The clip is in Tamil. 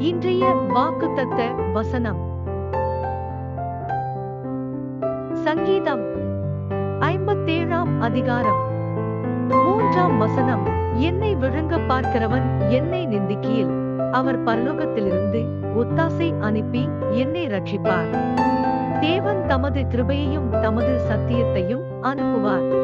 இன்றைய வாக்குத்தத்த வசனம். சங்கீதம் ஐம்பத்தேழாம் அதிகாரம். மூன்றாம் வசனம் என்னை விழுங்க பார்க்கிறவன் என்னை நிந்திக்கையில் அவர் பரலோகத்திலிருந்து ஒத்தாசை அனுப்பி என்னை ரட்சிப்பார். தேவன் தமது கிருபையையும் தமது சத்தியத்தையும் அனுப்புவார்.